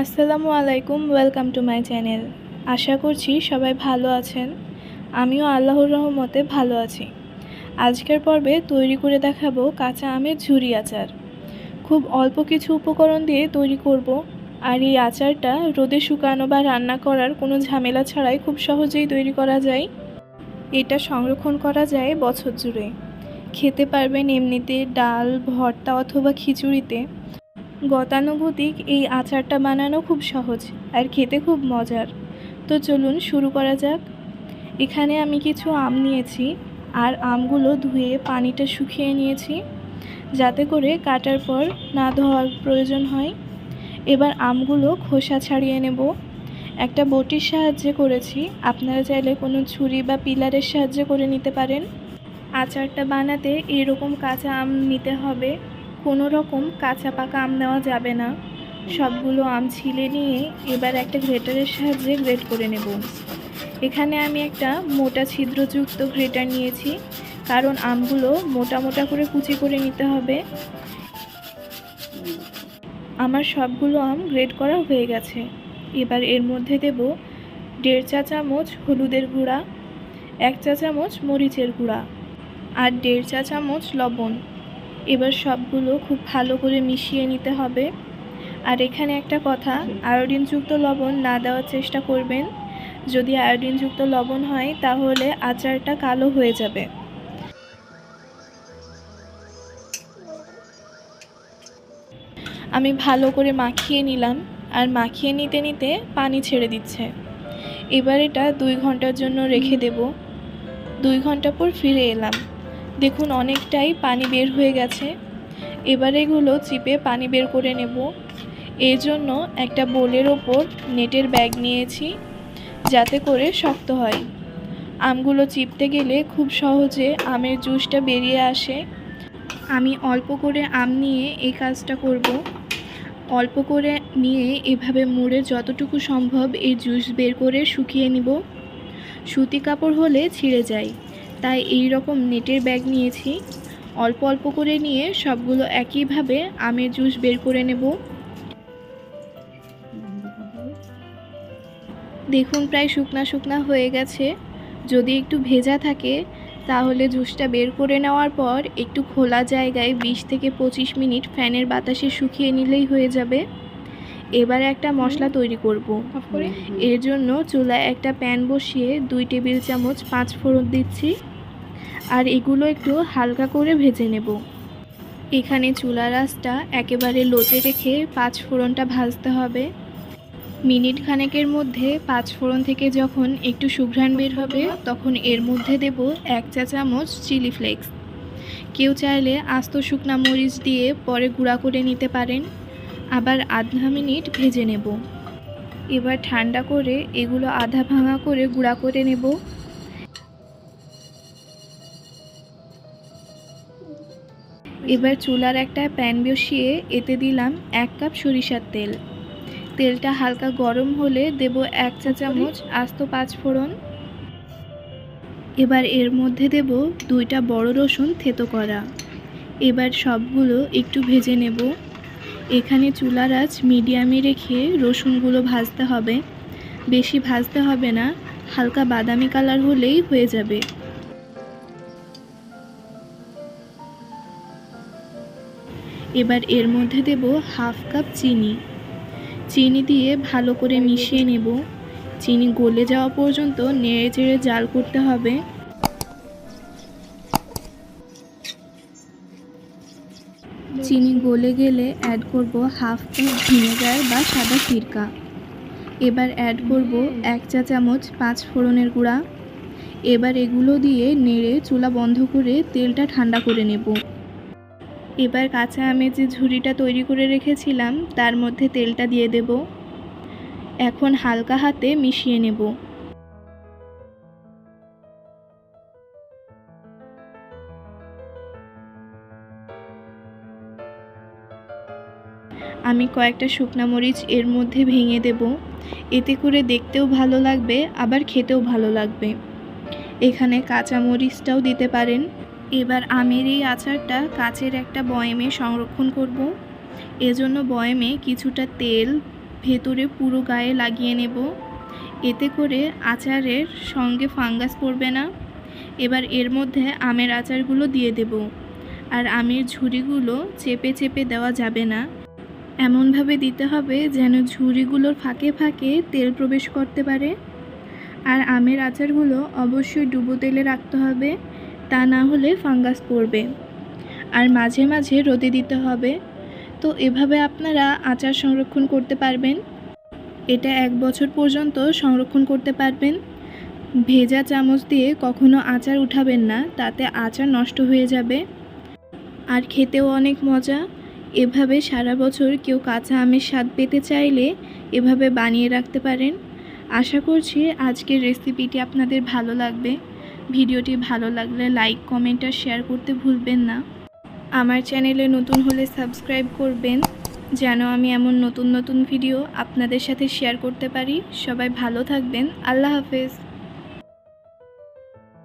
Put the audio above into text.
আসসালামু আলাইকুম, welcome to my channel. আশা করছি সবাই ভালো আছেন। আমিও আল্লাহর রহমতে ভালো আছি। আজকের পর্বে তৈরি করে দেখাবো কাঁচা আমের ঝুরি আচার। খুব অল্প কিছু উপকরণ দিয়ে তৈরি করব, আর এই আচারটা রোদে শুকানো বা রান্না করার কোনো ঝামেলা ছাড়াই খুব সহজেই তৈরি করা যায়। এটা সংরক্ষণ করা যায় বছর জুড়ে। খেতে পারবেন এমনিতে ডাল, ভর্তা অথবা খিচুড়িতে। গতানুগতিক এই আচারটা বানানো খুব সহজ আর খেতে খুব মজার। তো চলুন শুরু করা যাক। এখানে আমি কিছু আম নিয়েছি আর আমগুলো ধুয়ে পানিটা শুকিয়ে নিয়েছি যাতে করে কাটার পর না ধোয়ার প্রয়োজন হয়। এবার আমগুলো খোসা ছাড়িয়ে নেব। একটা বটির সাহায্যে করেছি। আপনারা চাইলে কোনো ছুরি বা পিলারের সাহায্যে করে নিতে পারেন। আচারটা বানাতে এরকম কাঁচা আম নিতে হবে। কোনো রকম কাঁচা পাকা আম নেওয়া যাবে না। সবগুলো আম ছিলে নিয়ে এবার একটা গ্রেটারের সাহায্যে গ্রেট করে নেব। এখানে আমি একটা মোটা ছিদ্রযুক্ত গ্রেটার নিয়েছি, কারণ আমগুলো মোটা মোটা করে কুচি করে নিতে হবে। আমার সবগুলো আম গ্রেট করা হয়ে গেছে। এবার এর মধ্যে দেব দেড় চা চামচ হলুদের গুঁড়া, এক চা চামচ মরিচের গুঁড়া আর দেড় চা চামচ লবণ। এবার সবগুলো খুব ভালো করে মিশিয়ে নিতে হবে। আর এখানে একটা কথা, আয়োডিনযুক্ত লবণ না দেওয়ার চেষ্টা করবেন। যদি আয়োডিনযুক্ত লবণ হয়, তাহলে আচারটা কালো হয়ে যাবে। আমি ভালো করে মাখিয়ে নিলাম, আর মাখিয়ে নিতে নিতে পানি ছেড়ে দিচ্ছে। এবার এটা দুই ঘণ্টার জন্য রেখে দেব। দুই ঘণ্টা পর ফিরে এলাম। দেখুন, অনেকটাই পানি বের হয়ে গেছে। এবার এগুলো চিপে পানি বের করে নেব। এর জন্য একটা বোলের ওপর নেটের ব্যাগ নিয়েছি, যাতে করে শক্ত হয়। আমগুলো চিপতে গেলে খুব সহজে আমের জুসটা বেরিয়ে আসে। আমি অল্প করে আম নিয়ে এই কাজটা করব। অল্প করে নিয়ে এভাবে মুড়ে যতটুকু সম্ভব এই জুস বের করে শুকিয়ে নিব। সুতি কাপড় হলে ছিঁড়ে যায়। তাই এই রকম নেটের ব্যাগ নিয়েছি। অল্প অল্প করে নিয়ে সবগুলো একইভাবে আমের জুস বের করে নেব। দেখুন প্রায় শুকনা শুকনা হয়ে গেছে। যদি একটু ভেজা থাকে তাহলে জুসটা বের করে নেওয়ার পর একটু খোলা জায়গায় বিশ থেকে পঁচিশ মিনিট ফ্যানের বাতাসে শুকিয়ে নিলেই হয়ে যাবে। এবার একটা মশলা তৈরি করব। এর জন্য চুলায় একটা প্যান বসিয়ে দুই টেবিল চামচ পাঁচ ফোড়ন দিচ্ছি। আর এগুলো একটু হালকা করে ভেজে নেব। এখানে চুলা আঁচটা একেবারে লোতে রেখে পাঁচ ফোড়নটা ভাজতে হবে। মিনিট খানেকের মধ্যে পাঁচ ফোড়ন থেকে যখন একটু সুঘ্রাণ বের হবে, তখন এর মধ্যে দেব এক চা চামচ চিলি ফ্লেক্স। কেউ চাইলে আস্ত শুকনা মরিচ দিয়ে পরে গুঁড়া করে নিতে পারেন। আবার আধা মিনিট ভেজে নেব। এবার ঠান্ডা করে এগুলো আধা ভাঙা করে গুঁড়া করে নেব। এবার চুলার একটা প্যান বসিয়ে এতে দিলাম এক কাপ সরিষার তেল। তেলটা হালকা গরম হলে দেব এক চা চামচ আস্ত পাঁচ ফোড়ন এবার এর মধ্যে দেব দুইটা বড় রসুন থেতো করা। এবার সবগুলো একটু ভেজে নেব। এখানে চুলার আঁচ মিডিয়ামে রেখে রসুনগুলো ভাজতে হবে। বেশি ভাজতে হবে না হালকা বাদামি কালার হলেই হয়ে যাবে। এবার এর মধ্যে দেব হাফ কাপ চিনি। চিনি দিয়ে ভালো করে মিশিয়ে নেব। চিনি গলে যাওয়া পর্যন্ত নেড়ে চেড়ে জাল করতে হবে। চিনি গলে গেলে অ্যাড করব হাফ কাপ ভিনেগার বা সাদা সিরকা। এবার অ্যাড করব এক চা চামচ পাঁচ ফোড়নের গুঁড়া। এবার এগুলো দিয়ে নেড়ে চুলা বন্ধ করে তেলটা ঠান্ডা করে নেব। এবার কাঁচা আমের যে ঝুড়িটা তৈরি করে রেখেছিলাম, তার মধ্যে তেলটা দিয়ে দেব। এখন হালকা হাতে মিশিয়ে নেব। আমি কয়েকটা শুকনা মরিচ এর মধ্যে ভেঙে দেব। এতে করে দেখতেও ভালো লাগবে, আবার খেতেও ভালো লাগবে। এখানে কাঁচা মরিচটাও দিতে পারেন। এবার আমের এই আচারটা কাচের একটা বয়েমে সংরক্ষণ করব। এজন্য বয়েমে কিছুটা তেল, ভেতরে পুরো গায়ে লাগিয়ে নেব। এতে করে আচারের সঙ্গে ফাঙ্গাস পড়বে না। এবার এর মধ্যে আমের আচারগুলো দিয়ে দেব। আর আমের ঝুড়িগুলো চেপে চেপে দেওয়া যাবে না। এমনভাবে দিতে হবে যেন ঝুড়িগুলোর ফাঁকে ফাঁকে তেল প্রবেশ করতে পারে। আর আমের আচারগুলো অবশ্যই ডুবো তেলে রাখতে হবে। তা না হলে ফাঙ্গাস পড়বে। আর মাঝে মাঝে রোদে দিতে হবে। তো এভাবে আপনারা আচার সংরক্ষণ করতে পারবেন। এটা এক বছর পর্যন্ত সংরক্ষণ করতে পারবেন। ভেজা চামচ দিয়ে কখনো আচার উঠাবেন না, তাতে আচার নষ্ট হয়ে যাবে। আর খেতেও অনেক মজা। এভাবে সারা বছর কেউ কাঁচা আমের স্বাদ পেতে চাইলে এভাবে বানিয়ে রাখতে পারেন। আশা করছি আজকের রেসিপিটি আপনাদের ভালো লাগবে। ভিডিওটি ভালো লাগলে লাইক, কমেন্ট আর শেয়ার করতে ভুলবেন না। আমার চ্যানেলে নতুন হলে সাবস্ক্রাইব করবেন, যেন আমি এমন নতুন নতুন ভিডিও আপনাদের সাথে শেয়ার করতে পারি। সবাই ভালো থাকবেন। আল্লাহ হাফেজ।